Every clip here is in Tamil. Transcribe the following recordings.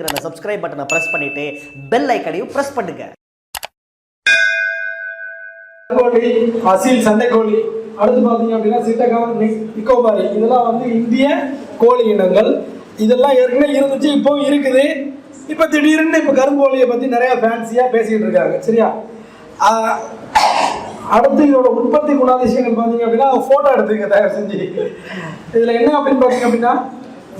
அந்த சப்ஸ்கிரைப் பட்டனை பிரஸ் பண்ணிட்டு பெல் ஐக்கனையும் பிரஸ் பண்ணுங்க. கோழி அசில் சண்டை கோழி அடுத்து பார்த்தீங்க அப்படின்னா சிட்டகான் நிக்கோபாரி. இதெல்லாம் வந்து இந்திய கோழி இனங்கள். இதெல்லாம் ஏற்கனவே இருந்துச்சு இப்போ இருக்குது. இப்போ திடீர்னு இப்போ கருங்கோழியை பற்றி நிறைய ஃபேன்சியாக பேசிக்கிட்டு இருக்காங்க. சரியா? அடுத்து இதோட உற்பத்தி குணாதிசயங்கள் பார்த்தீங்க அப்படின்னா ஃபோட்டோ எடுத்துங்க தயவு செஞ்சு. இதில் என்ன அப்படின்னு பார்த்தீங்க அப்படின்னா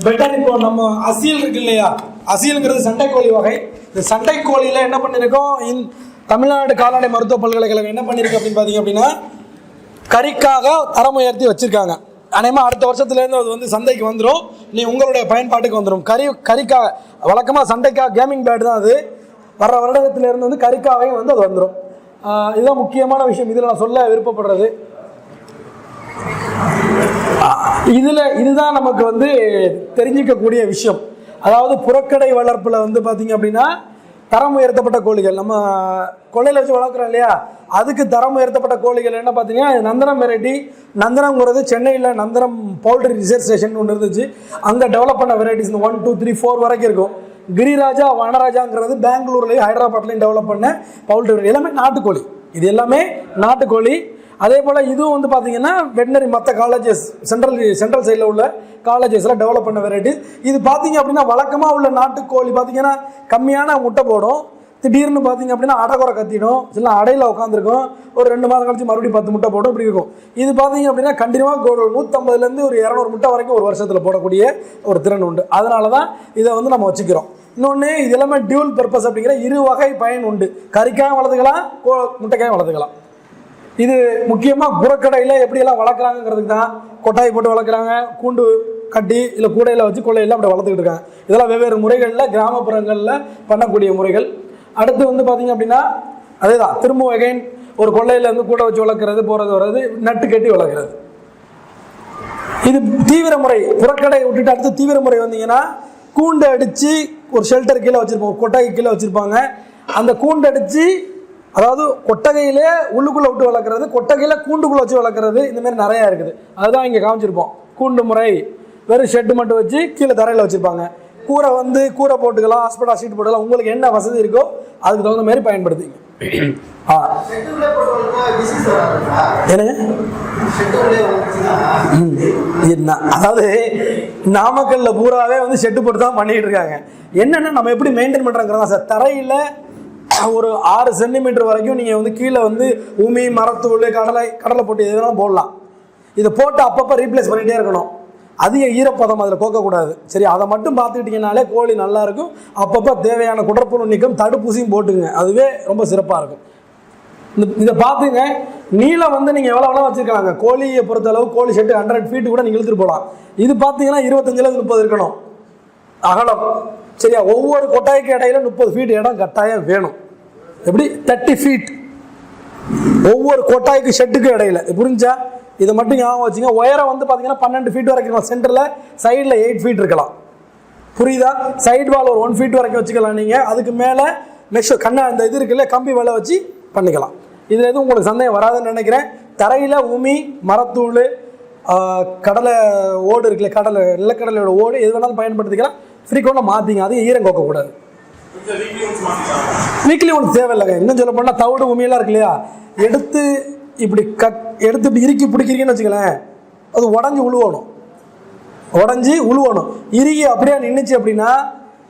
பெட்டர் இப்போ நம்ம அசீல் இருக்கு இல்லையா? அசீலுங்கிறது சண்டைக்கோழி வகை. இந்த சண்டைக்கோழியில் என்ன பண்ணியிருக்கோம் இந் தமிழ்நாடு கால்நடை மருத்துவ பல்கலைக்கழகம் என்ன பண்ணியிருக்கு அப்படின்னு பார்த்தீங்க அப்படின்னா கறிக்காக தரம் உயர்த்தி வச்சுருக்காங்க. அநேகமாக அடுத்த வருஷத்துலேருந்து அது வந்து சந்தைக்கு வந்துடும் நீ உங்களுடைய பயன்பாட்டுக்கு வந்துடும் கறி கறிக்காக வழக்கமாக சண்டைக்காக கேமிங் பேட் தான் அது. வர்ற வருடத்திலேருந்து வந்து கறிக்காவையும் வந்து அது வந்துடும் இதுதான் முக்கியமான விஷயம். இதில் நான் சொல்ல விருப்பப்படுறது. இதுல இதுதான் நமக்கு வந்து தெரிஞ்சிக்கக்கூடிய விஷயம். அதாவது புறக்கடை வளர்ப்புல வந்து பாத்தீங்க அப்படின்னா தரம் உயர்த்தப்பட்ட கோழிகள். நம்ம கொள்ளையில வச்சு வளர்க்குறோம் இல்லையா? அதுக்கு தரம் உயர்த்தப்பட்ட கோழிகள் என்ன பார்த்தீங்கன்னா நந்தனம் வெரைட்டி நந்தனங்கிறது சென்னையில் நந்தனம் பவுல்ட்ரி ரிசர்ச் ஸ்டேஷன் ஒன்று இருந்துச்சு. அங்கே டெவலப் பண்ண வெரைட்டிஸ் இந்த ஒன் டூ த்ரீ ஃபோர் வரைக்கும் இருக்கும். கிரிராஜா வனராஜாங்கிறது பெங்களூர்லேயும் ஹைதராபாத்லேயும் டெவலப் பண்ண பவுல்ட்ரி எல்லாமே நாட்டுக்கோழி. இது எல்லாமே நாட்டுக்கோழி அதே போல் இதுவும் வந்து பார்த்தீங்கன்னா வெட்டினரி மற்ற காலேஜஸ் சென்ட்ரல் சென்ட்ரல் சைடில் உள்ள காலேஜஸில் டெவலப் பண்ண வெரைட்டிஸ் இது பார்த்தீங்க அப்படின்னா வழக்கமாக உள்ள நாட்டுக்கோழி பார்த்தீங்கன்னா கம்மியான முட்டை போடும். திடீர்னு பார்த்தீங்க அப்படின்னா அடகுறை கத்திடும். சில அடையில் உட்காந்துருக்கும் ஒரு ரெண்டு மாதம் கழிச்சு மறுபடியும் பத்து முட்டை போடும். இப்படி இருக்கும். இது பார்த்தீங்க அப்படின்னா கண்டினியூவாக ஒரு நூற்றம்பதுலேருந்து ஒரு இரநூறு முட்டை வரைக்கும் ஒரு வருஷத்தில் போடக்கூடிய ஒரு திறன் உண்டு. அதனால தான் இதை வந்து நம்ம வச்சுக்கிறோம். இன்னொன்று இது எல்லாமே டியூல் பர்பஸ் அப்படிங்கிற இரு வகை பயன் உண்டு. கறிக்காயும் வளர்த்துக்கலாம் கோ முட்டைக்காயும் வளர்த்துக்கலாம். இது முக்கியமாக புறக்கடையில் எப்படியெல்லாம் வளர்க்குறாங்கிறதுக்கு தான் கொட்டாய் போட்டு வளர்க்குறாங்க கூண்டு கட்டி இல்லை கூடையில் வச்சு கொள்ளையில் அப்படி வளர்த்துக்கிட்டு இருக்காங்க. இதெல்லாம் வெவ்வேறு முறைகளில் கிராமப்புறங்களில் பண்ணக்கூடிய முறைகள். அடுத்து வந்து பார்த்திங்க அப்படின்னா அதே தான் திரும்ப அகைன் ஒரு கொள்ளையிலேருந்து கூடை வச்சு வளர்க்குறது போகிறது வர்றது நட்டு கட்டி வளர்க்குறது. இது தீவிர முறை புறக்கடை விட்டுட்டு அடுத்து தீவிர முறை வந்தீங்கன்னா கூண்டு அடித்து ஒரு ஷெல்டர் கீழே வச்சுருப்போம் கொட்டாய்க்கு கீழே வச்சுருப்பாங்க. அந்த கூண்டு அடித்து அதாவது கொட்டகையிலே உள்ளுக்குள்ளே விட்டு வளர்க்குறது கொட்டகையில் கூண்டுக்குள்ளே வச்சு வளர்க்குறது இந்த மாதிரி நிறையா இருக்குது. அதுதான் இங்கே காமிச்சிருப்போம். கூண்டு முறை. வெறும் ஷெட்டு மட்டும் வச்சு கீழே தரையில் வச்சுருப்பாங்க. கூரை வந்து கூரை போட்டுக்கலாம் ஹாஸ்பிட்டல் சீட் போட்டுக்கலாம். உங்களுக்கு என்ன வசதி இருக்கோ அதுக்கு தகுந்த மாதிரி பயன்படுத்திங்க ஆ. என்னங்க? என்ன அதாவது நாமக்கல்ல பூராவே வந்து செட்டு போட்டு தான் பண்ணிட்டு இருக்காங்க. என்னென்ன நம்ம எப்படி மெயின்டைன் பண்றோங்கிறதா சார் தரையில ஒரு ஆறு சென்டிமீட்டர் வரைக்கும் நீங்கள் வந்து கீழே வந்து உமி மரத்தூள் கடலை கடலை போட்டு இதெல்லாம் போடலாம். இதை போட்டு அப்பப்போ ரீப்ளேஸ் பண்ணிகிட்டே இருக்கணும். அதிக ஈரப்பதம் அதில் கோக்கக்கூடாது சரி அதை மட்டும் பார்த்துக்கிட்டிங்கனாலே கோழி நல்லாயிருக்கும் அப்பப்போ தேவையான குடற்புழு நீக்கம் தடுப்பூசியும் போட்டுங்க அதுவே ரொம்ப சிறப்பாக இருக்கும். இந்த இதை பார்த்துங்க. நீளம் வந்து நீங்கள் எவ்வளோ எவ்வளோ வச்சுருக்கலாங்க. கோழியை பொறுத்தளவு கோழி ஷெட்டு ஹண்ட்ரட் ஃபீட்டு கூட நீங்கள் இழுத்துட்டு போகலாம். இது பார்த்தீங்கன்னா இருபத்தஞ்சிலேருந்து முப்பது இருக்கணும். அகலம். சரியா? ஒவ்வொரு கொட்டாய்க்கு இடையில முப்பது ஃபீட் இடம் கட்டாயம் வேணும். எப்படி? தேர்ட்டி ஃபீட் ஒவ்வொரு கொட்டாய்க்கு ஷெட்டுக்கு இடையில. புரிஞ்சா? இதை மட்டும் ஞாபகம் வச்சுங்க. உயரம் வந்து பார்த்தீங்கன்னா பன்னெண்டு ஃபீட் வரைக்கும் இருக்கலாம். சென்டரில் சைடில் எயிட் ஃபீட் இருக்கலாம். புரியுதா? சைடு வால் ஒரு ஒன் ஃபீட் வரைக்கும் வச்சுக்கலாம் நீங்கள் அதுக்கு மேலே நெக்ஸ்ட் கண்ணை அந்த இது இருக்குல்ல கம்பி வேலை வச்சு பண்ணிக்கலாம். இதில் எதுவும் உங்களுக்கு சந்தேகம் வராதுன்னு நினைக்கிறேன். தரையில் உமி மரத்தூள் கடலை ஓடு இருக்குல்ல கடலை நிலக்கடலையோட ஓடு எது வேணாலும் பயன்படுத்திக்கலாம். ஃப்ரீக்வெண்ட்டாக மாற்றிங்க அதையும் ஈரம் கோக்கக்கூடாது வீக்லி ஒன்று தேவையில்லைங்க. இன்னும் சொல்ல போனால் தவிடு உமியெல்லாம் இருக்கு இல்லையா? எடுத்து இப்படி கட் எடுத்து இப்படி இறுக்கி பிடிக்கிறீங்கன்னு வச்சுக்கலேன் அது உடஞ்சி உழுவணும். உடஞ்சி உழுவணும். இறுகி அப்படியே நின்றுச்சு அப்படின்னா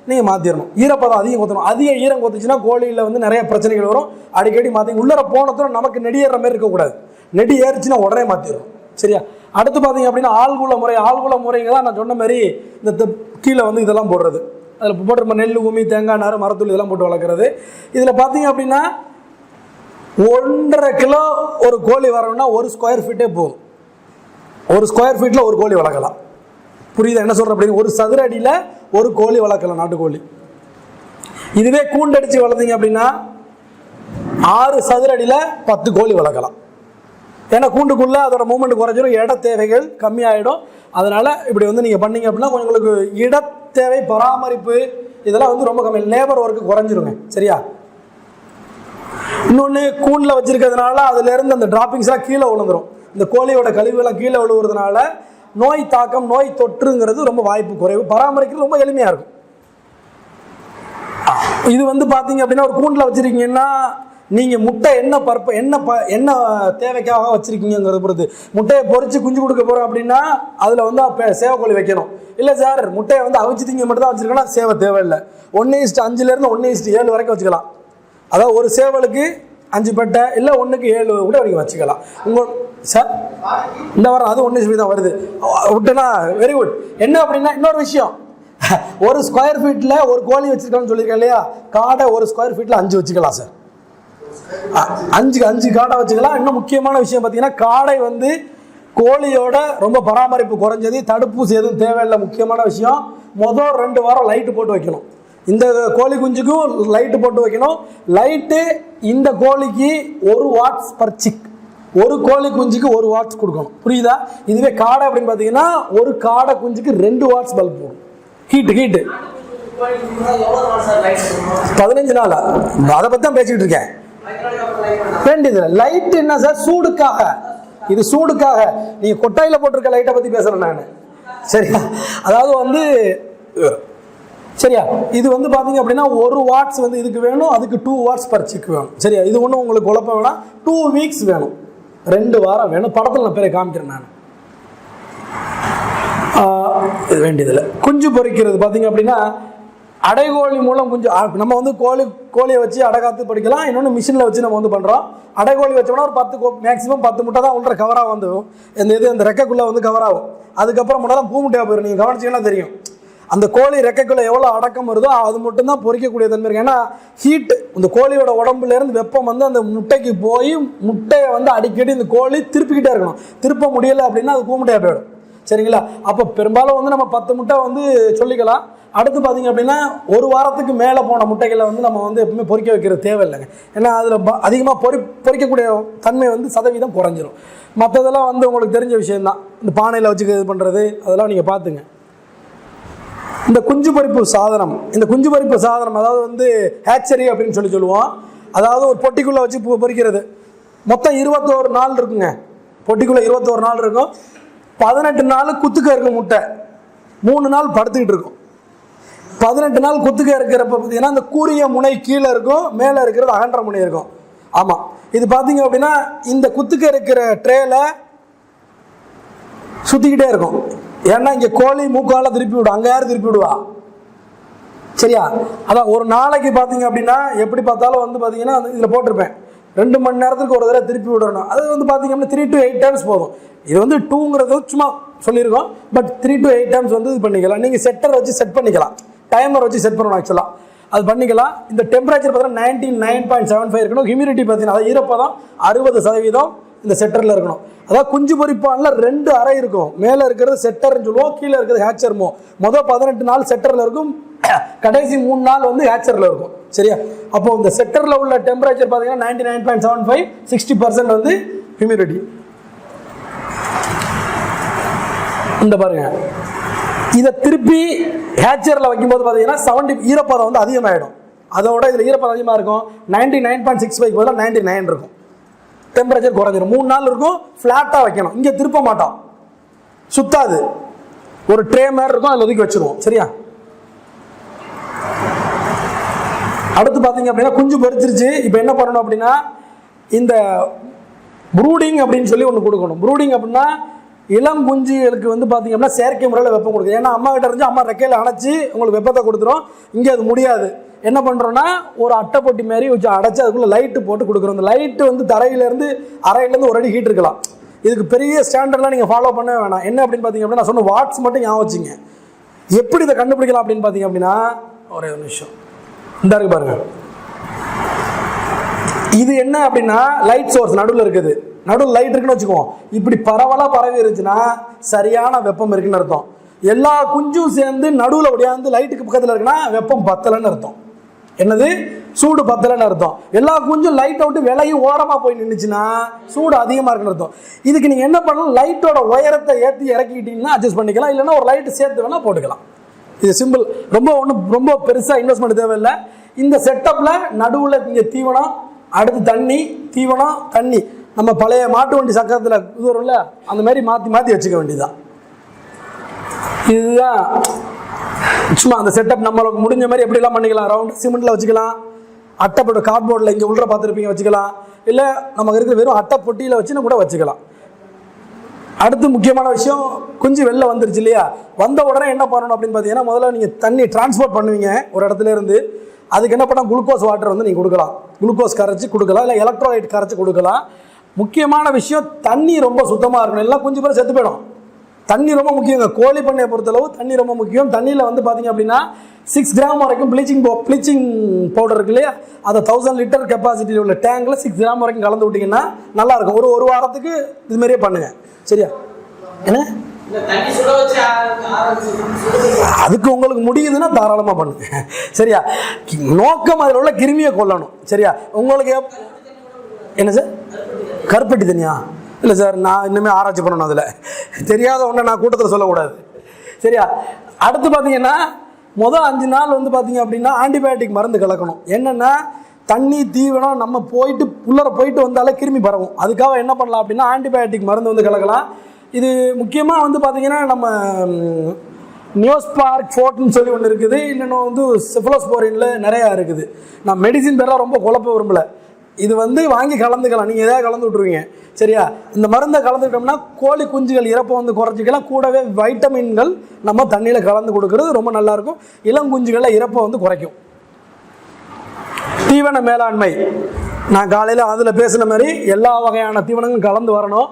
நீங்கள் மாற்றிடணும் ஈரப்பதம் அதிகம் கொத்தணும். அதிக ஈரம் கொத்துச்சுன்னா கோழியில் வந்து நிறைய பிரச்சனைகள் வரும். அடிக்கடி மாற்றி உள்ளர போனதும் நமக்கு நெடி ஏறுற மாதிரி இருக்கக்கூடாது. நெடி ஏறிச்சுன்னா உடனே மாற்றிடும் சரியா? அடுத்து பார்த்தீங்க அப்படின்னா ஆள்குள முறை ஆள்குள முறைங்க தான் நான் சொன்ன மாதிரி இந்த கீழே வந்து இதெல்லாம் போடுறது. அதில் போட்டு நெல் உமி தேங்காய் நார் மரத்தூள் இதெல்லாம் போட்டு வளர்க்குறது. இதில் பார்த்தீங்க அப்படின்னா ஒன்றரை கிலோ ஒரு கோழி வரணும்னா ஒரு ஸ்கொயர் ஃபீட்டே போதும். ஒரு ஸ்கொயர் ஃபீட்டில் ஒரு கோழி வளர்க்கலாம். புரியுதா? என்ன சொல்கிறேன் அப்படின்னு? ஒரு சதுர அடியில் ஒரு கோழி வளர்க்கலாம் நாட்டுக்கோழி இதுவே கூண்டடிச்சு வளர்த்தீங்க அப்படின்னா ஆறு சதுர அடியில் பத்து கோழி வளர்க்கலாம். ஏன்னா கூண்டுக்குள்ளே அதோட மூமெண்ட் குறைஞ்சிரும் இட தேவைகள் கம்மியாயிடும். அதனால் இப்படி வந்து நீங்கள் பண்ணீங்க அப்படின்னா உங்களுக்கு இட தேவை பராமரிப்பு இதெல்லாம் வந்து ரொம்ப கம்மி. லேபர் ஒர்க்கு குறைஞ்சிருங்க. சரியா? இன்னொன்று கூண்டில் வச்சுருக்கிறதுனால அதுலேருந்து அந்த ட்ராப்பிங்ஸ்லாம் கீழே விழுந்துரும். இந்த கோழியோட கழிவுகள்லாம் கீழே விழுவுறதுனால நோய் தாக்கம் நோய் தொற்றுங்கிறது ரொம்ப வாய்ப்பு குறைவு. பராமரிக்கிறது ரொம்ப எளிமையாக இருக்கும். இது வந்து பார்த்தீங்க அப்படின்னா ஒரு கூண்டில் வச்சுருக்கீங்கன்னா நீங்கள் முட்டை என்ன பர்ப என்ன ப என்ன தேவைக்காக வச்சுருக்கீங்கிறது பொறுத்து. முட்டையை பொறிச்சு குஞ்சு கொடுக்க போகிறோம் அப்படின்னா அதில் வந்து அப்போ சேவக்கோழி வைக்கணும். இல்லை சார் முட்டையை வந்து அவிச்சு திங்க மட்டும் தான் வச்சுருக்கோன்னா சேவை தேவையில்லை. ஒன்று இஸ்ட்டு அஞ்சுலேருந்து ஒன்று இஸ்ட்டு ஏழு வரைக்கும் வச்சுக்கலாம். அதாவது ஒரு சேவலுக்கு அஞ்சு பட்டை இல்லை ஒன்றுக்கு ஏழு கூட நீங்கள் வச்சுக்கலாம். உங்கள் சார் இந்த வாரம் அது ஒன்று சொல்லி தான் வருது. விட்டுனா வெரி குட் என்ன அப்படின்னா இன்னொரு விஷயம். ஒரு ஸ்கொயர் ஃபீட்டில் ஒரு கோழி வச்சுருக்கோம்னு சொல்லியிருக்கேன் இல்லையா? காடை ஒரு ஸ்கொயர் ஃபீட்டில் அஞ்சு வச்சுக்கலாம் சார். அஞ்சு அஞ்சு காடை வச்சுக்கலாம். இன்னும் முக்கியமான விஷயம் பார்த்தீங்கன்னா காடை வந்து கோழியோட ரொம்ப பராமரிப்பு குறைஞ்சது தடுப்பூசி எதுவும் தேவையில்லை முக்கியமான விஷயம். மொதல் ரெண்டு வாரம் லைட்டு போட்டு வைக்கணும். இந்த கோழி குஞ்சுக்கும் லைட்டு போட்டு வைக்கணும். லைட்டு இந்த கோழிக்கு ஒரு வாட்ஸ் பர் சிக் ஒரு கோழி குஞ்சுக்கு ஒரு வாட்ஸ் கொடுக்கணும். புரியுதா? இதுவே காடை அப்படின்னு பார்த்தீங்கன்னா ஒரு காடை குஞ்சுக்கு ரெண்டு வாட்ஸ் பல்ப் போடும். ஹீட்டு ஹீட்டு பதினஞ்சு நாளா? அதை பற்றி தான் பேசிக்கிட்டு இருக்கேன். வேண்டியது லைட் என்ன சார் சூடுக்காக. இது சூடுக்காக. நீங்க கொட்டாயில போட்டிருக்க லைட்டை பத்தி பேசுறேன் நான். சரியா? அதாவது வந்து சரியா? இது வந்து பாத்தீங்க அப்படின்னா ஒரு வாட்ஸ் வந்து இதுக்கு வேணும் அதுக்கு டூ வாட்ஸ் பர் வேணும். சரியா? இது ஒன்றும் உங்களுக்கு குழப்பம் வேணாம். டூ வீக்ஸ் வேணும். ரெண்டு வாரம் வேணும். படத்தில் நான் பேரை காமிக்கிறேன் நான். இது வேண்டியதில்லை குஞ்சு பொரிக்கிறது பார்த்தீங்க அப்படின்னா அடைகோழி மூலம் கொஞ்சம் நம்ம வந்து கோழி கோழியை வச்சு அடைகாத்து படிக்கலாம். இன்னொன்று மிஷினில் வச்சு நம்ம வந்து பண்ணுறோம் அடைகோழி வச்சோம்னா ஒரு பத்து மேக்ஸிமம் பத்து முட்டை தான் உள்ள கவராக வந்து இந்த இது அந்த ரெக்கைக்குள்ளே வந்து கவர் ஆகும். அதுக்கப்புறம் முன்னெல்லாம் பூ முட்டையாக போயிடும் நீங்கள் கவனிச்சிங்கன்னா தெரியும். அந்த கோழி ரெக்கைக்குள்ளே எவ்வளோ அடக்கம் வருதோ அது மட்டும்தான் பொறிக்கக்கூடிய தன்மை இருக்கு. ஏன்னா ஹீட் இந்த கோழியோட உடம்புலேருந்து வெப்பம் வந்து அந்த முட்டைக்கு போய் முட்டையை வந்து அடிக்கடி இந்த கோழி திருப்பிக்கிட்டே இருக்கணும். திருப்ப முடியலை அப்படின்னா அது கூமுட்டையாக போயிடும். சரிங்களா? அப்போ பெரும்பாலும் வந்து நம்ம பத்து முட்டை வந்து சொல்லிக்கலாம். அடுத்து பார்த்தீங்க அப்படின்னா ஒரு வாரத்துக்கு மேலே போன முட்டைகளை வந்து நம்ம வந்து எப்பவுமே பொறிக்க வைக்கிறது தேவையில்லைங்க. ஏன்னா அதில் அதிகமாக பொறி பொறிக்கக்கூடிய தன்மை வந்து சதவீதம் குறைஞ்சிரும். மற்றதெல்லாம் வந்து உங்களுக்கு தெரிஞ்ச விஷயம்தான். இந்த பானையில் வச்சு இது பண்ணுறது அதெல்லாம் நீங்கள் பார்த்துங்க இந்த குஞ்சு பறிப்பு சாதனம் இந்த குஞ்சு பறிப்பு சாதனம் அதாவது வந்து ஹேச்சரி அப்படின்னு சொல்லி சொல்லுவோம். அதாவது ஒரு பொட்டிக்குள்ளே வச்சு பொ- மொத்தம் இருபத்தோரு நாள் இருக்குங்க. பொட்டிக்குள்ளே இருபத்தோரு நாள் இருக்கும். பதினெட்டு நாள் குத்துக்க இருக்கும் முட்டை. மூணு நாள் படுத்துக்கிட்டு இருக்கும். பதினெட்டு நாள் குத்துக்க இருக்கிறப்ப பார்த்தீங்கன்னா அந்த கூரிய முனை கீழே இருக்கும் மேலே இருக்கிறது அகன்ற முனை இருக்கும். ஆமாம் இது பார்த்தீங்க அப்படின்னா இந்த குத்துக்க இருக்கிற ட்ரேல சுற்றிக்கிட்டே இருக்கும். ஏன்னா இங்கே கோழி மூக்கால திருப்பி விடும். அங்கே யார் திருப்பி விடுவா? சரியா? அதான் ஒரு நாளைக்கு பார்த்தீங்க அப்படின்னா எப்படி பார்த்தாலும் வந்து பார்த்தீங்கன்னா இதில் போட்டிருப்பேன். ரெண்டு மணி நேரத்துக்கு ஒரு தடவை திருப்பி விடணும். அது வந்து பார்த்தீங்கன்னா த்ரீ டு எயிட் டைம்ஸ் போதும். இது வந்து டூங்கிறது சும்மா சொல்லியிருக்கோம். But three to eight times வந்து இது பண்ணிக்கலாம். நீங்கள் செட்டர் வச்சு செட் பண்ணிக்கலாம். டைமர் வச்சு செட் பண்ணணும் ஆக்சுவலாக அது பண்ணிக்கலாம். இந்த டெம்பரேச்சர் பார்த்தீங்கன்னா ninety nine point seven five இருக்கணும். ஹியூமிடிட்டி பார்த்தீங்கன்னா அது ஈரப்பதம் அறுபது சதவீதம் இந்த செட்டரில் இருக்கணும். அதாவது குஞ்சு பொரிப்பானில் ரெண்டு அறை இருக்கும். மேலே இருக்கிறது செட்டர்னு சொல்லுவோம் கீழே இருக்கிறது ஹேச்சர்மோ மொதல் பதினெட்டு நாள் செட்டரில் இருக்கும். கடைசி மூணு நாள் வந்து ஹேச்சரில் இருக்கும். சரியா? அப்போ இந்த செட்டரில் உள்ள டெம்பரேச்சர் பார்த்தீங்கன்னா ninety nine point seven five sixty percent வந்து ஹியூமிடிட்டி இந்த பாருங்க. இதை திருப்பி ஹேச்சரில் வைக்கும்போது பார்த்தீங்கன்னா செவன்டி ஈரப்பதம் வந்து அதிகமாகிடும் அதோட இதில் ஈரப்பதம் அதிகமாக இருக்கும். Ninety nine point six five பதிலாக நைன்டி நைன் இருக்கும். டெம்பரேச்சர் குறைஞ்சிடும் மூணு நாள் இருக்கும் ஃப்ளாட்டாக வைக்கணும். இங்கே திருப்ப மாட்டோம். சுத்தாது. ஒரு ட்ரே மாதிரி இருக்கும் அதில் ஒதுக்கி வச்சிருவோம். சரியா? அடுத்து பார்த்தீங்க அப்படின்னா குஞ்சு பொரிச்சிருச்சு. இப்போ என்ன பண்ணணும் அப்படின்னா இந்த ப்ரூடிங் அப்படின்னு சொல்லி ஒன்று கொடுக்கணும். ப்ரூடிங் அப்படின்னா இளம் குஞ்சுகளுக்கு வந்து பார்த்தீங்க அப்படின்னா செயற்கை முறையில் வெப்பம் கொடுக்குது. ஏன்னா அம்மா கிட்ட இருந்து அம்மா ரெக்கையில் அணைச்சி உங்களுக்கு வெப்பத்தை கொடுத்துரும். இங்கே அது முடியாது. என்ன பண்ணுறோன்னா ஒரு அட்டைப்பொட்டி மாரி வச்சு அடைச்சி அதுக்குள்ளே லைட்டு போட்டு கொடுக்குறோம். இந்த லைட்டு வந்து தரையிலேருந்து அறையிலேருந்து ஒரு அடி ஹீட் இருக்கலாம். இதுக்கு பெரிய ஸ்டாண்டர்ட்லாம் நீங்கள் ஃபாலோ பண்ணவே வேணாம். என்ன அப்படின்னு பார்த்தீங்க அப்படின்னா நான் சொன்ன வாட்ஸ் மட்டும் ஞாபகம் வச்சுங்க. எப்படி இதை கண்டுபிடிக்கலாம் அப்படின்னு பார்த்தீங்க அப்படின்னா ஒரே ஒரு நிமிஷம். இந்த இருக்கு பாருங்க. இது என்ன அப்படின்னா லைட் சோர்ஸ் நடுவில் இருக்குது. நடுவில் லைட் இருக்குன்னு வச்சுக்குவோம். இப்படி பரவலாக பரவி இருந்துச்சுன்னா சரியான வெப்பம் இருக்குன்னு அர்த்தம். எல்லா குஞ்சும் சேர்ந்து நடுவில் ஒடியாந்து லைட்டுக்கு பக்கத்தில் இருக்குன்னா வெப்பம் பத்தலைன்னு அர்த்தம். என்னது? சூடு பத்தலைன்னு அர்த்தம். எல்லா குஞ்சும் லைட்டை விட்டு விலையும் ஓரமாக போய் நின்றுச்சுன்னா சூடு அதிகமாக இருக்குன்னு அர்த்தம். இதுக்கு நீங்கள் என்ன பண்ணலாம்? லைட்டோட உயரத்தை ஏற்றி இறக்கிக்கிட்டீங்கன்னா அட்ஜஸ்ட் பண்ணிக்கலாம். இல்லைன்னா ஒரு லைட்டு சேர்த்து வேணால் போட்டுக்கலாம். இது சிம்பிள் ரொம்ப ஒன்றும் ரொம்ப பெருசாக இன்வெஸ்ட்மெண்ட் தேவையில்லை. இந்த செட்டப்பில் நடுவில் இங்கே தீவனம் அடுத்து தண்ணி தீவனம் தண்ணி. நம்ம பழைய மாட்டு வண்டி சக்கரத்தில் இது வரும்ல அந்த மாதிரி மாற்றி மாற்றி வச்சுக்க வேண்டியதுதான். இதுதான். சும்மா அந்த செட்டப் நம்மளுக்கு முடிஞ்ச மாதிரி எப்படிலாம் பண்ணிக்கலாம்? ரவுண்ட் சிமெண்ட்டில் வச்சுக்கலாம். அட்டைப்பட்டு கார்ட்போர்டில் இங்கே உள்ள பார்த்துருப்பீங்க வச்சுக்கலாம். இல்லை நமக்கு இருக்கிற வெறும் அட்டை பொட்டியில் வச்சுன்னு கூட வச்சுக்கலாம். அடுத்து முக்கியமான விஷயம் குஞ்சு வெளில வந்துருச்சு இல்லையா? வந்த உடனே என்ன பண்ணணும் அப்படின்னு பார்த்தீங்கன்னா முதல்ல நீங்கள் தண்ணி டிரான்ஸ்போர்ட் பண்ணுவீங்க ஒரு இடத்துல இருந்து. அதுக்கு என்ன பண்ணால் குளுக்கோஸ் வாட்டர் வந்து நீங்கள் கொடுக்கலாம். குளுக்கோஸ் கரைச்சி கொடுக்கலாம் இல்லை எலக்ட்ரோலைட் கரைச்சி கொடுக்கலாம். முக்கியமான விஷயம் தண்ணி ரொம்ப சுத்தமாக இருக்கணும். எல்லாம் குஞ்சு பேர் செத்து போயிடும். தண்ணி ரொம்ப முக்கியங்க கோழி பண்ணையை பொறுத்தளவு தண்ணி ரொம்ப முக்கியம். தண்ணியில் வந்து பார்த்தீங்க அப்படின்னா சிக்ஸ் கிராம் வரைக்கும் ப்ளீச்சிங் ப்ளீச்சிங் பவுடர் இருக்கு இல்லையா? அதை தௌசண்ட் லிட்டர் கெப்பாசிட்டி உள்ள டேங்கில் சிக்ஸ் கிராம் வரைக்கும் கலந்து விட்டிங்கன்னா நல்லா இருக்கும். ஒரு ஒரு வாரத்துக்கு இது மாதிரியே பண்ணுங்க. சரியா? என்ன? அதுக்கு உங்களுக்கு முடியுதுன்னா தாராளமாக பண்ணுங்க. சரியா? நோக்கம் அதில் உள்ள கிருமியை கொல்லணும். சரியா? உங்களுக்கு என்ன சார்? கருப்பட்டி தனியா இல்லை சார் நான் இன்னுமே ஆராய்ச்சி பண்ணணும் அதில். தெரியாத ஒன்றை நான் கூட்டத்தில் சொல்லக்கூடாது. சரியா? அடுத்து பார்த்தீங்கன்னா முதல் அஞ்சு நாள் வந்து பார்த்தீங்க அப்படின்னா ஆன்டிபயோட்டிக் மருந்து கலக்கணும். என்னென்னா தண்ணி தீவனம் நம்ம போயிட்டு உள்ளர போயிட்டு வந்தாலே கிருமி பரவும். அதுக்காக என்ன பண்ணலாம் அப்படின்னா ஆன்டிபயோட்டிக் மருந்து வந்து கலக்கலாம். இது முக்கியமாக வந்து பார்த்திங்கன்னா நம்ம நியூஸ் நியோஸ்பார்க் ஃபோர்ட்னு சொல்லி ஒன்று இருக்குது. இன்னொன்று வந்து செஃபலோஸ்போரின்ல நிறையா இருக்குது. நான் மெடிசின் பேரெலாம் ரொம்ப குழப்ப விரும்பல. இது வந்து வாங்கி கலந்துக்கலாம். நீங்கள் எதாவது கலந்து விட்ருவீங்க சரியா? இந்த மருந்தை கலந்துக்கிட்டோம்னா கோழி குஞ்சுகள் இறப்பை வந்து குறைச்சிக்கலாம். கூடவே வைட்டமின்கள் நம்ம தண்ணியில் கலந்து கொடுக்கறது ரொம்ப நல்லாயிருக்கும். இளங்குஞ்சுகளில் இறப்பை வந்து குறைக்கும். தீவன மேலாண்மை. நான் காலையில் அதில் பேசின மாதிரி எல்லா வகையான தீவனங்களும் கலந்து வரணும்.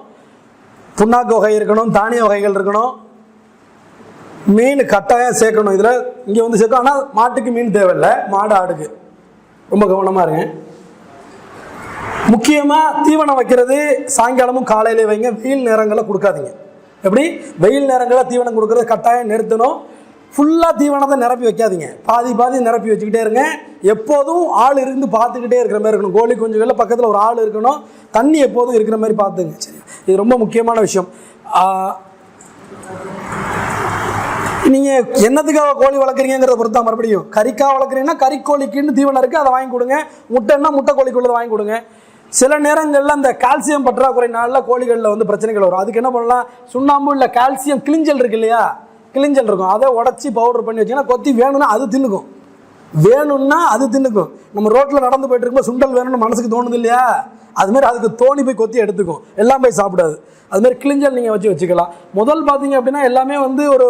புண்ணாக்கு வகை இருக்கணும் தானிய வகைகள் இருக்கணும். மீன் கட்டாயம் சேர்க்கணும். இதில் இங்கே வந்து சேர்க்கணும். ஆனால் மாட்டுக்கு மீன் தேவையில்லை. மாடு ஆடுக்கு. ரொம்ப கவனமாக இருங்க. முக்கியமாக தீவனம் வைக்கிறது சாயங்காலமும் காலையில வைங்க. வெயில் நேரங்களில் கொடுக்காதீங்க. எப்படி? வெயில் நேரங்களில் தீவனம் கொடுக்கறது கட்டாயம் நிறுத்தணும். ஃபுல்லாக தீவனத்தை நிரப்பி வைக்காதீங்க. பாதி பாதி நிரப்பி வச்சுக்கிட்டே இருங்க. எப்போதும் ஆள் இருந்து பார்த்துக்கிட்டே இருக்கிற மாதிரி இருக்கணும். கோழி கொஞ்சம் குஞ்சுகளில் பக்கத்தில் ஒரு ஆள் இருக்கணும். தண்ணி எப்போதும் இருக்கிற மாதிரி பார்த்துங்க. சரி. இது ரொம்ப முக்கியமான விஷயம். நீங்கள் என்னத்துக்காக கோழி வளர்க்குறீங்கிறத பொறுத்து மறுபடியும். கறிக்காக வளர்க்குறீங்கன்னா கறிக்கோழிக்குன்னு தீவனம் இருக்குது அதை வாங்கி கொடுங்க. முட்டைன்னா முட்டை கோழிக்குள்ளதை வாங்கி கொடுங்க. சில நேரங்களில் அந்த கால்சியம் பற்றாக்குறை நாளில் கோழிகளில் வந்து பிரச்சனைகள் வரும். அதுக்கு என்ன பண்ணலாம்? சுண்ணாம்பு இல்லை கால்சியம் கிளிஞ்சல் இருக்கு இல்லையா? கிளிஞ்சல் இருக்கும். அதை உடச்சி பவுடர் பண்ணி வச்சிங்கன்னா கொத்தி வேணும்னா அது தின்னுக்கும். வேணும்னா அது தின்னுக்கும். நம்ம ரோட்டில் நடந்து போயிட்டு இருக்கும்போது சுண்டல் வேணும்னு மனசுக்கு தோணுது இல்லையா? அதுமாரி அதுக்கு தோணி போய் கொத்தி எடுத்துக்கும். எல்லாம் போய் சாப்பிடாது. அதுமாரி கிளிஞ்சல் நீங்கள் வச்சு வச்சுக்கலாம். முதல் பார்த்தீங்க அப்படின்னா எல்லாமே வந்து ஒரு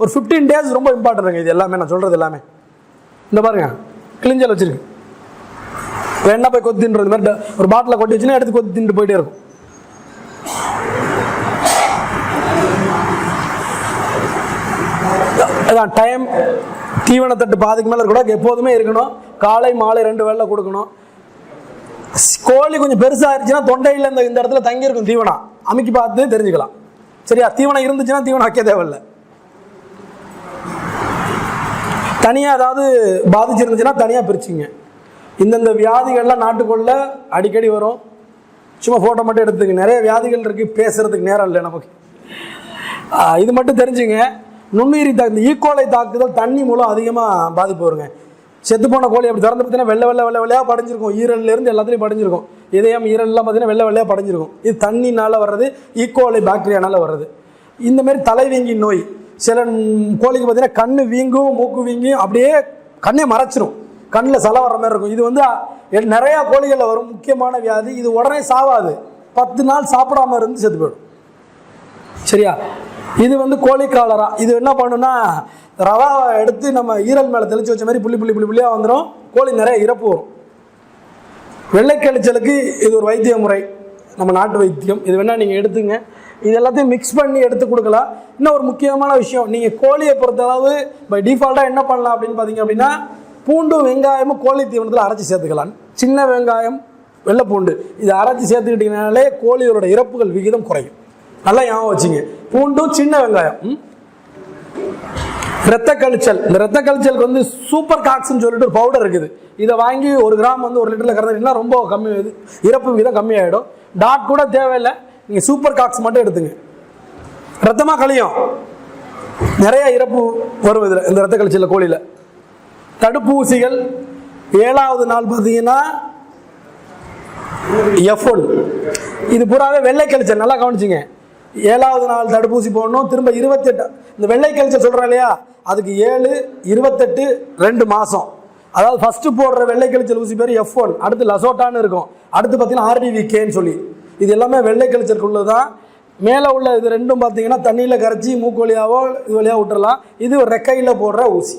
ஒரு ஃபிஃப்டீன் டேஸ் ரொம்ப இம்பார்ட்டன்ட்ங்க இது எல்லாமே நான் சொல்கிறது எல்லாமே. இந்த பாருங்க. கிளிஞ்சல் வச்சுருக்கு. வேணா போய் கொத்தி தின்றது மாதிரி ஒரு பாட்டில் கொட்டி வச்சுன்னா எடுத்து கொத்தி தின்ட்டு போயிட்டே இருக்கும். அதான் டைம் தீவனத்தட்டு பாதிக்கு மேலே கூட எப்போதுமே இருக்கணும். காலை மாலை ரெண்டு வேலை கொடுக்கணும். கோழி கொஞ்சம் பெருசாகிருச்சுன்னா தொண்டையில் இந்த இந்த இடத்துல தங்கியிருக்கும் தீவனம். அமைக்கி பார்த்து தெரிஞ்சுக்கலாம். சரியா? தீவனம் இருந்துச்சுன்னா தீவனம் வைக்க தேவையில்லை. தனியாக ஏதாவது பாதிச்சிருந்துச்சுன்னா தனியாக பிரிச்சுங்க. இந்தந்த வியாதிகள்லாம் நாட்டுக்குள்ள அடிக்கடி வரும். சும்மா ஃபோட்டோ மட்டும் எடுத்துக்கு நிறைய வியாதிகள் இருக்குது பேசுகிறதுக்கு நேரம் இல்லை நமக்கு. இது மட்டும் தெரிஞ்சுங்க. நுண்ணுயிரி தாக்கு இந்த ஈக்கோலை தாக்குதல் தண்ணி மூலம் அதிகமாக பாதிப்பு வருங்க. செத்து போன கோழி அப்படி திறந்து பார்த்தீங்கன்னா வெள்ளை வெள்ளை வெள்ளை வெள்ளையாக படைஞ்சிருக்கும். ஈரல்லேருந்து எல்லாத்துலேயும் படைஞ்சிருக்கும். இதயம் ஈரல்லாம் பார்த்தீங்கன்னா வெள்ளை வெள்ளையாக படைஞ்சிருக்கும். இது தண்ணினால வர்றது ஈக்கோலை பாக்டீரியானால வர்றது. இந்தமாரி தலைவீங்கி நோய் சில கோழிக்கு பார்த்தீங்கன்னா கண் வீங்கும் மூக்கு வீங்கும் அப்படியே கண்ணே மறைச்சிரும். கண்ணில் சலை வர மாதிரி இருக்கும். இது வந்து நிறையா கோழிகளில் வரும். முக்கியமான வியாதி. இது உடனே சாவாது. பத்து நாள் சாப்பிடாம இருந்து செத்து போயிடும். சரியா? இது வந்து கோழி காலரா. இது என்ன பண்ணுன்னா ரவாவை எடுத்து நம்ம ஈரல் மேலே தெளிச்சு வச்ச மாதிரி புள்ளி புள்ளி புள்ளி புள்ளியாக வந்துடும் கோழி நிறைய இறப்பு வரும். வெள்ளைக்கழிச்சலுக்கு இது ஒரு வைத்திய முறை. நம்ம நாட்டு வைத்தியம். இது வேணால் நீங்கள் எடுத்துங்க. இது எல்லாத்தையும் மிக்ஸ் பண்ணி எடுத்து கொடுக்கலாம். இன்னும் ஒரு முக்கியமான விஷயம். நீங்கள் கோழியை பொறுத்தளவு பை டிஃபால்ட்டாக என்ன பண்ணலாம் அப்படின்னு பார்த்தீங்க அப்படின்னா பூண்டும் வெங்காயமும் கோழி தீவனத்தில் அரைச்சி சேர்த்துக்கலாம். சின்ன வெங்காயம் வெள்ளை பூண்டு இதை அரைச்சி சேர்த்துக்கிட்டீங்கனாலே கோழிகளோட இறப்புகள் விகிதம் குறையும். நல்லா ஞாபகம் வச்சுங்க. பூண்டும் சின்ன வெங்காயம். ம்? ரத்த கழிச்சல். இந்த ரத்த கழிச்சலுக்கு வந்து சூப்பர் காக்ஸ்ன்னு சொல்லிட்டு ஒரு பவுடர் இருக்குது. இதை வாங்கி ஒரு கிராம் வந்து ஒரு லிட்டரில் கறந்துட்டீங்கன்னா ரொம்ப கம்மி இது இறப்பு விகிதம் கம்மியாயிடும். டாட் கூட தேவையில்லை. நீங்கள் சூப்பர் காக்ஸ் மட்டும் எடுத்துங்க. ரத்தமாக கழியும். நிறைய இறப்பு வரும் இதில் இந்த ரத்த கழிச்சல கோழியில். தடுப்பூசிகள் ஏழாவது நாள் பார்த்தீங்கன்னா எஃப் ஒன் இது பூராவே வெள்ளை கழிச்சல். நல்லா கவனிச்சிங்க. ஏழாவது நாள் தடுப்பூசி போடணும். திரும்ப இருபத்தெட்டு இந்த வெள்ளை கழிச்சல் சொல்கிறேன் இல்லையா? அதுக்கு ஏழு இருபத்தெட்டு ரெண்டு மாதம் அதாவது ஃபஸ்ட்டு போடுற வெள்ளை கழிச்சல் ஊசி பேர் எஃப் ஒன் அடுத்து லசோட்டான்னு இருக்கும். அடுத்து பார்த்தீங்கன்னா ஆர்டிவி கேன்னு சொல்லி. இது எல்லாமே வெள்ளை கழிச்சலுக்குள்ளே தான் மேலே உள்ள இது ரெண்டும் பார்த்தீங்கன்னா தண்ணியில் கரைச்சி மூக்கு வழியாவோ இது வழியாக விட்டுறலாம். இது ஒரு ரெக்கையில் போடுற ஊசி.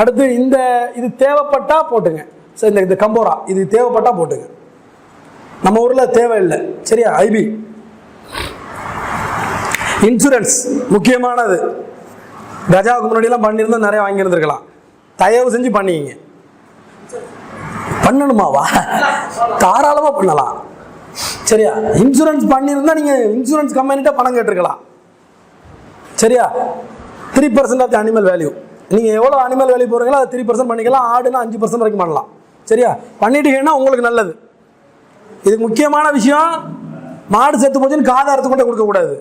அடுத்து இந்த இது தேவைப்பட்டா போட்டுங்க. சரி இந்த இந்த கம்போரா இது தேவைப்பட்டா போட்டுங்க. நம்ம ஊரில் தேவையில்லை. சரியா? ஐபி. இன்சூரன்ஸ் முக்கியமானது. கஜாவுக்கு முன்னாடிலாம் பண்ணியிருந்தா நிறைய வாங்கியிருந்துருக்கலாம். தயவு செஞ்சு பண்ணிக்கிங்க. பண்ணணுமாவா? தாராளமாக பண்ணலாம். சரியா? இன்சூரன்ஸ் பண்ணியிருந்தா நீங்கள் இன்சூரன்ஸ் கம்பெனிகிட்ட பணம் கேட்டிருக்கலாம். சரியா? Three percent of the animal value நீங்கள் எவ்வளோ அனிமல் வேல்யூ போகிறீங்களோ அதை த்ரீ பர்சன்ட் பண்ணிக்கலாம். ஆடுனா அஞ்சு பர்சன்ட் வரைக்கும் பண்ணலாம். சரியா? பண்ணிட்டீங்கன்னா உங்களுக்கு நல்லது. இதுக்கு முக்கியமான விஷயம். மாடு செத்து போச்சுன்னு காதை அறுத்து கொண்டே கொடுக்கக்கூடாது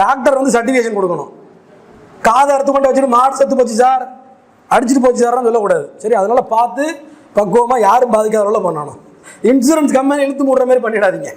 டாக்டர் வந்து சர்டிஃபிகேஷன் கொடுக்கணும். காதை அறுத்து கொண்டு வச்சுட்டு மாடு செத்து போச்சு சார் அடிச்சுட்டு போச்சு சார்னு சொல்லக்கூடாது. சரி அதனால் பார்த்து பக்குவமாக யாரும் பாதிக்காத பண்ணணும். இன்சூரன்ஸ் கம்பெனி இழுத்து மூடுற மாதிரி பண்ணிடாதீங்க.